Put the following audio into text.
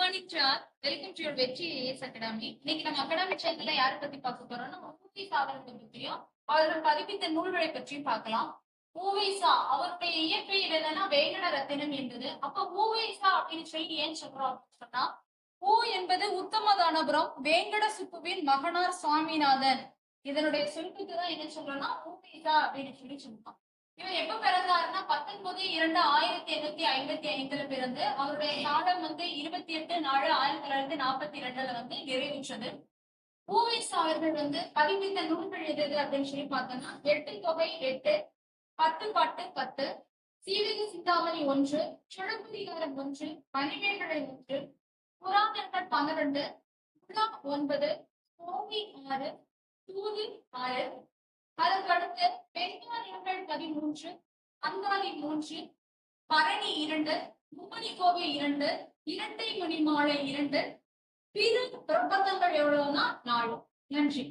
Morning sir welcome to your Vetri AS academy இன்னைக்கு நம்ம academy சேனல்ல யாரை பத்தி பார்க்க போறோம்னா மூவி அவர்களை பற்றியும் அவர்கள் பதிப்பித்த நூல்களை பற்றியும் பார்க்கலாம். ஊவைசா அவருடைய இயற்பெயர் என்னன்னா வேங்கட ரத்தினம் என்பது. அப்ப ஊவைசா அப்படின்னு சொல்லி ஏன் சொல்றோம் அப்படின்னு சொன்னா ஊ என்பது உத்தமதானபுரம் வேங்கட சுப்புவின் மகனார் சுவாமிநாதன். இதனுடைய சுருக்கத்தை தான் என்ன சொல்றோம்னா ஊவைசா அப்படின்னு சொல்லி சொல்றோம். இவர் எப்ப பிறந்தாருன்னா பத்தொன்பது இரண்டு ஆயிரத்தி எண்ணூத்தி ஐம்பத்தி ஐந்துல பிறந்து அவருடைய காலம் வந்து இருபத்தி எட்டு நாலு ஆயிரத்தி தொள்ளாயிரத்தி நாற்பத்தி ரெண்டுல வந்து நிறைவுற்றது. மூவிஸ் அவர்கள் வந்து பதிப்பித்த நூல்கள் எது அப்படின்னு சொல்லி பார்த்தோம்னா எட்டு தொகை எட்டு பத்து பாட்டு பத்து சீவக சிந்தாமணி ஒன்று சுழப்புதிகாரம் ஒன்று மணிமேகலை ஒன்று புராணங்கள் பன்னிரண்டு புலா ஒன்பது கோவி ஆறு தூது ஆறு அதற்கடுத்து பெண் பதிமூன்று அந்தாதி மூன்று பரணி இரண்டு மும்மணி கோவை இரண்டு இரட்டை மணி மாலை இரண்டு பிற பிரபந்தங்கள் எவ்வளவுனா நாலு. நன்றி.